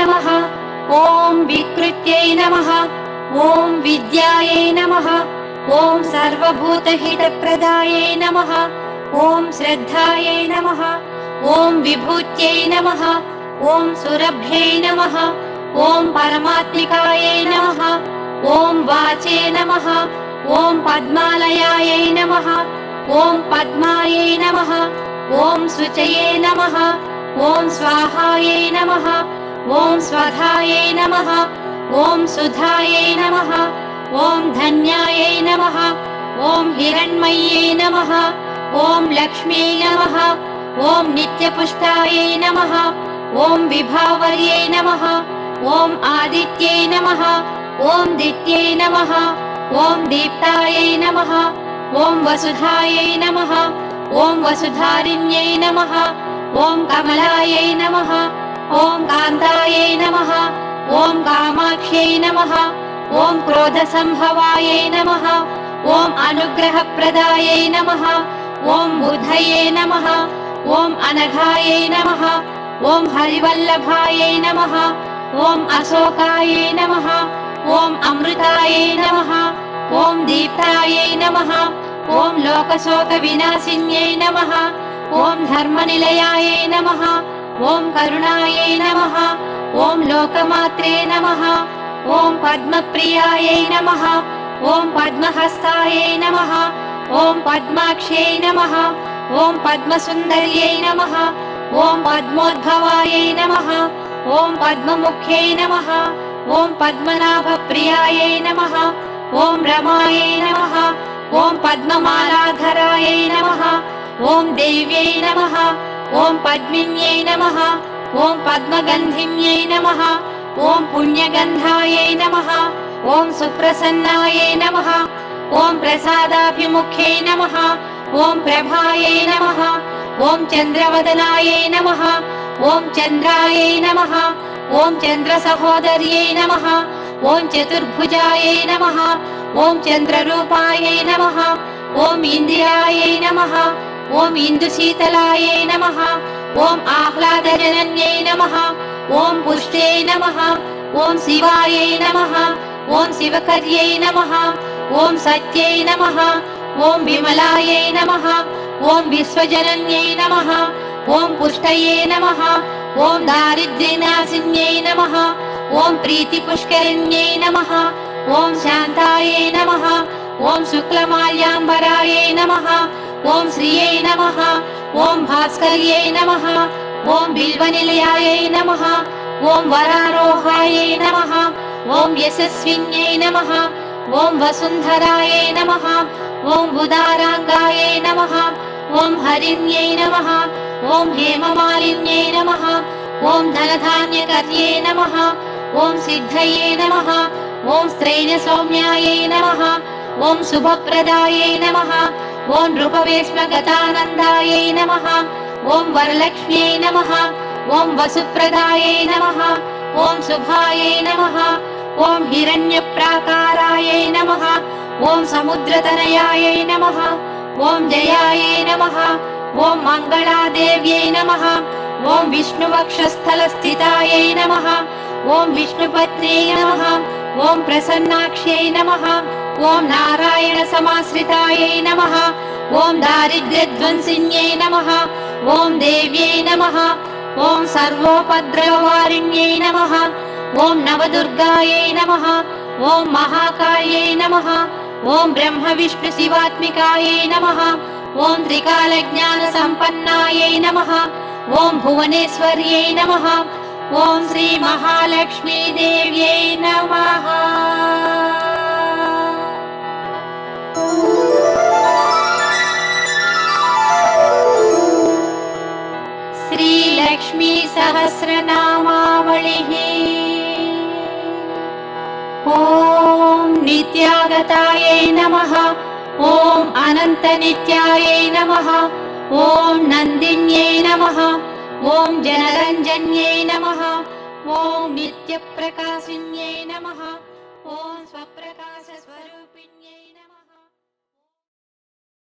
नमः ॐ विकृत्यै नमः ॐ विद्यायै नमः ॐ सर्वभूतहितप्रदायै नमः ॐ श्रद्धायै नमः ॐ विभूत्यै नमः ॐ सुरभ्यै नमः ॐ परमात्मिकायै नमः ॐ वाचे नमः ॐ पद्मालयायै नमः ॐ पद्मायै नमः ॐ शुचये नमः ॐ स्वाहायै नमः ॐ स्वधायै नमः ॐ सुधायै नमः ॐ धन्यायै नमः ॐ हिरण्मय्यै नमः ॐ लक्ष्म्यै नमः ॐ नित्यपुष्टायै नमः ॐ विभावर्यै नमः ॐ आदित्यै नमः ॐ दित्यै नमः ॐ दीप्तायै नमः ॐ वसुधायै नमः ॐ वसुधारिण्यै नमः ॐ कमलायै नमः ॐ कान्तायै नमः ॐ कामाक्ष्यै नमः ॐ क्रोधसम्भवायै नमः ॐ अनुग्रहप्रदायै नमः ॐ बुधये नमः ॐ अनघायै नमः ॐ हरिवल्लभायै नमः ॐ अशोकायै नमः ॐ अमृतायै नमः ॐ दीप्तायै नमः ॐ लोकशोकविनाशिन्यै नमः ॐ धर्मनिलयायै नमः ॐ करुणायै नमः ॐ लोकमात्रे नमः ॐ पद्मप्रियायै नमः ॐ पद्महस्तायै नमः ॐ पद्माक्ष्यै नमः ॐ पद्मसुन्दर्यै नमः ॐ पद्मोद्भवायै नमः ॐ पद्ममुख्यै नमः ॐ पद्मनाभप्रियायै नमः ॐ रमायै नमः ॐ पद्ममालाधरायै नमः ॐ देव्यै नमः ॐ पद्मिन्यै नमः ॐ पद्मगन्धिन्यै नमः ॐ पुण्यगन्धायै नमः ॐ सुप्रसन्नायै नमः ॐ प्रसादाभिमुख्यै नमः ॐ प्रभायै नमः ॐ चन्द्रवदनायै नमः ॐ चन्द्रायै नमः ॐ चन्द्रसहोदर्यै नमः ॐ चतुर्भुजायै नमः ॐ चन्द्ररूपायै नमः ॐ इन्दिरायै नमः ॐ इन्दुशीतलायै नमः ॐ आह्लादजनन्यै नमः ॐ पुष्ट्यै नमः ॐ शिवायै नमः ॐ शिवकर्यै नमः ॐ सत्यै नमः ॐ विमलायै नमः ॐ विश्वजनन्यै नमः ॐ पुष्टये नमः ॐ दारिद्र्यनाशिन्यै नमः ॐ प्रीतिपुष्करिण्यै नमः ॐ शान्तायै नमः ॐ शुक्लमाल्याम्बरायै नमः ॐ श्रियै नमः ॐ भास्कर्यै नमः ॐ बिल्वनिलयायै नमः ॐ वरारोहायै नमः ॐ यशस्विन्यै नमः ॐ वसुन्धरायै नमः ॐ उदाराङ्गायै नमः ॐ हरिण्यै नमः ॐ हेममालिन्यै नमः ॐ धनधान्यकर्ये नमः ॐ सिद्धये नमः ॐ स्त्रैणसौम्यायै नमः ॐ शुभप्रदायै नमः ॐ नृपवेश्मगतानन्दायै नमः ॐ वरलक्ष्म्यै नमः ॐ वसुप्रदायै नमः ॐ शुभायै नमः ॐ हिरण्यप्राकारायै नमः ॐ समुद्रतनयायै नमः ॐ जयायै नमः ॐ मङ्गलादेव्यै नमः ॐ विष्णुवक्षस्थलस्थितायै नमः ॐ विष्णुपत्न्यै नमः ॐ प्रसन्नाक्ष्यै नमः ॐ नारायणसमाश्रितायै नमः ॐ दारिद्र्यध्वंसिन्यै नमः ॐ देव्यै नमः ॐ सर्वोपद्रववारिण्यै नमः ॐ नवदुर्गायै नमः ॐ महाकायै नमः ॐ ब्रह्मविष्णुशिवात्मिकायै नमः ॐ त्रिकालज्ञानसम्पन्नायै नमः ॐ भुवनेश्वर्यै नमः ॐ श्रीमहालक्ष्मीदेव्यै नमः सहस्रनामावलिः ॐ नित्यागतायै नमः। ॐ अनन्तनित्यायै नमः। ॐ नन्दिन्यै नमः। ॐ जनरञ्जन्यै नमः। ॐ नित्यप्रकाशिन्यै नमः। ॐ स्वप्न